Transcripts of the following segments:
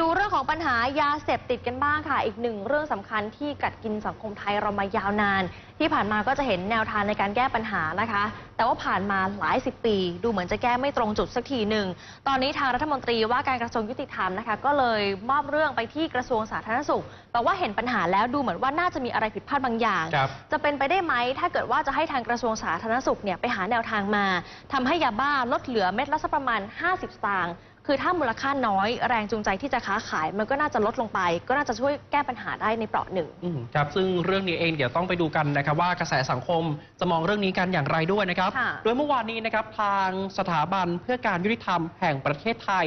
ดูเรื่องของปัญหายาเสพติดกันบ้างค่ะ อีกหนึ่งเรื่องสำคัญที่กัดกินสังคมไทยเรามายาวนาน ที่ผ่านมาก็จะเห็นแนวทางในการแก้ปัญหานะคะ แต่ว่าผ่านมาหลายสิบปี ดูเหมือนจะแก้ไม่ตรงจุดสักทีหนึ่ง ตอนนี้ทางรัฐมนตรีว่าการกระทรวงยุติธรรมนะคะ ก็เลยมอบเรื่องไปที่กระทรวงสาธารณสุขบอกว่าเห็นปัญหาแล้วดูเหมือนว่าน่าจะมีอะไรผิดพลาดบางอย่างครับจะเป็นไปได้ไหมถ้าเกิดว่าจะให้ทางกระทรวงสาธารณสุขเนี่ยไปหาแนวทางมาทำให้ยาบ้าลดเหลือเม็ดละสักประมาณ 50สตางค์ คือถ้ามูลค่าน้อยแรงจูงใจที่จะค้าขาย มันก็น่าจะลดลงไป ก็น่าจะช่วยแก้ปัญหาได้ในเปราะหนึ่ง อืมครับซึ่งเรื่องนี้เองเดี๋ยวต้องไปดูกันนะครับว่ากระแสสังคมจะมองเรื่องนี้กันอย่างไรด้วยนะครับ ค่ะ โดยเมื่อวานนี้นะครับทางสถาบันเพื่อการยุติธรรมแห่งประเทศไทย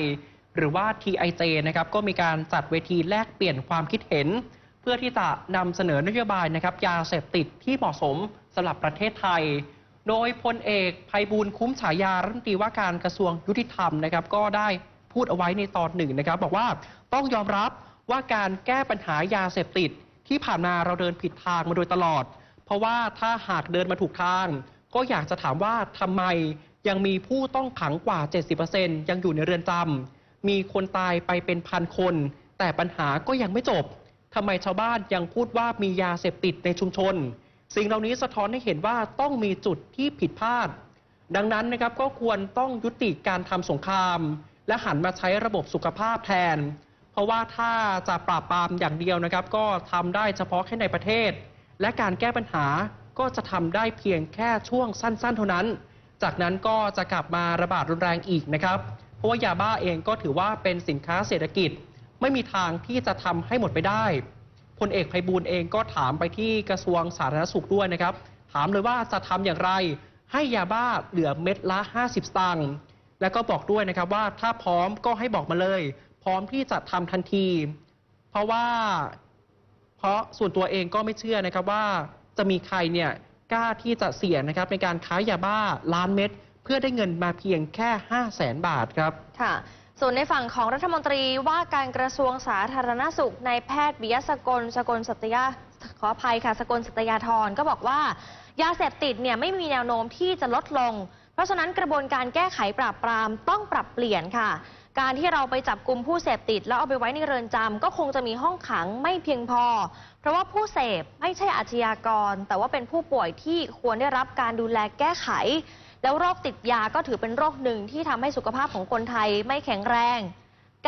หรือว่า TIJ นะครับก็มีการจัดเวทีแลกเปลี่ยนความคิดเห็น เพื่อที่จะนำเสนอนโยบายนะครับยาเสพติดที่เหมาะสมสำหรับประเทศไทย โดยพลเอกภัยบูลย์คุ้มฉายารัฐมนตรีว่าการกระทรวงยุติธรรมนะครับก็ได้ พูดเอาไว้ในตอนหนึ่งนะครับ บอกว่าต้องยอมรับว่าการแก้ปัญหายาเสพติด ที่ผ่านมาเราเดินผิดทางมาโดยตลอด เพราะว่าถ้าหากเดินมาถูกทาง ก็อยากจะถามว่าทำไมยังมีผู้ต้องขังกว่า 70%ยังอยู่ในเรือนจำมีคนตายไปเป็นพันคน แต่ปัญหาก็ยังไม่จบทำไมชาวบ้านยังพูดว่ามียาเสพติดในชุมชน สิ่งเหล่านี้สะท้อนให้เห็นว่าต้องมีจุดที่ผิดพลาด ดังนั้นนะครับก็ควรต้องยุติการทำสงคราม และหันมาใช้ระบบสุขภาพแทน เพราะว่าถ้าจะปราบปรามอย่างเดียวนะครับ ก็ทำได้เฉพาะแค่ในประเทศ และการแก้ปัญหาก็จะทำได้เพียงแค่ช่วงสั้น ๆ เท่านั้น จากนั้นก็จะกลับมาระบาดรุนแรงอีกนะครับ เพราะว่ายาบ้าเองก็ถือว่าเป็นสินค้าเศรษฐกิจ ไม่มีทางที่จะทำให้หมดไปได้พลเอกไพบูลเองก็ถามไปที่กระทรวงสาธารณสุขด้วยนะครับ ถามเลยว่าจะทำอย่างไร ให้ยาบ้าเหลือเม็ดละ 50 สตางค์ แล้วก็บอกด้วยนะครับว่าถ้าพร้อมก็ให้บอกมาเลย พร้อมที่จะทำทันที เพราะว่า เพราะส่วนตัวเองก็ไม่เชื่อนะครับว่าจะมีใครเนี่ยกล้าที่จะเสี่ยงนะครับในการค้ายาบ้าล้านเม็ดเพื่อได้เงินมาเพียงแค่5 0 0แสนบาทครับค่ะส่วนในฝั่งของรัฐมนตรีว่าการกระทรวงสาธารณสุขนายแพทย์บิยสกลสกลสัตยาขออภัยค่ะ สกลสัตยาธรก็บอกว่า ยาเสพติดเนี่ยไม่มีแนวโน้มที่จะลดลง เพราะฉะนั้นกระบวนการแก้ไขปราบปรามต้องปรับเปลี่ยนค่ะ การที่เราไปจับกลุ่มผู้เสพติด แล้วเอาไปไว้ในเรือนจำก็คงจะมีห้องขังไม่เพียงพอ เพราะว่าผู้เสพไม่ใช่อาชญากร แต่ว่าเป็นผู้ป่วยที่ควรได้รับการดูแลแก้ไข แล้วโรคติดยาก็ถือเป็นโรคหนึ่งที่ทำให้สุขภาพของคนไทยไม่แข็งแรง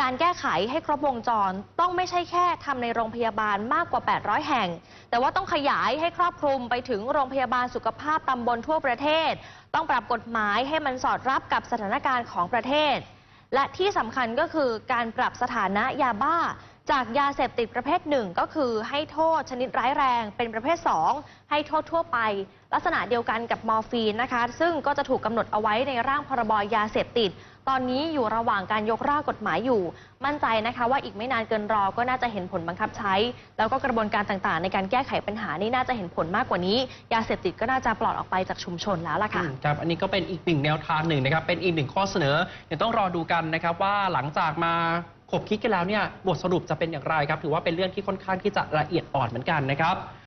การแก้ไขให้ครบวงจรต้องไม่ใช่แค่ทำในโรงพยาบาลมากกว่า 800 แห่ง แต่ว่าต้องขยายให้ครอบคลุมไปถึงโรงพยาบาลสุขภาพตำบลทั่วประเทศ ต้องปรับกฎหมายให้มันสอดรับกับสถานการณ์ของประเทศ และที่สำคัญก็คือการปรับสถานะยาบ้า จากยาเสพติดประเภทหนึ่งก็คือให้โทษชนิดร้ายแรง เป็นประเภท 2 ให้โทษทั่วไป ลักษณะเดียวกันกับมอร์ฟีนนะคะ ซึ่งก็จะถูกกำหนดเอาไว้ในร่างพรบยาเสพติด ตอนนี้อยู่ระหว่างการยกร่างกฎหมายอยู่ มั่นใจนะคะว่าอีกไม่นานเกินรอก็น่าจะเห็นผลบังคับใช้ แล้วก็กระบวนการต่างๆ ในการแก้ไขปัญหานี่น่าจะเห็นผลมากกว่านี้ ยาเสพติดก็น่าจะปลอดออกไปจากชุมชนแล้วล่ะค่ะอืมครับ อันนี้ก็เป็นอีกหนึ่งแนวทางหนึ่งนะครับ เป็นอีกหนึ่งข้อเสนอ เดี๋ยวต้องรอดูกันนะครับว่าหลังจากมา ขบคิดกันแล้วเนี่ยบทสรุปจะเป็นอย่างไรครับ ถือว่าเป็นเรื่องที่ค่อนข้างที่จะละเอียดอ่อนเหมือนกันนะครับ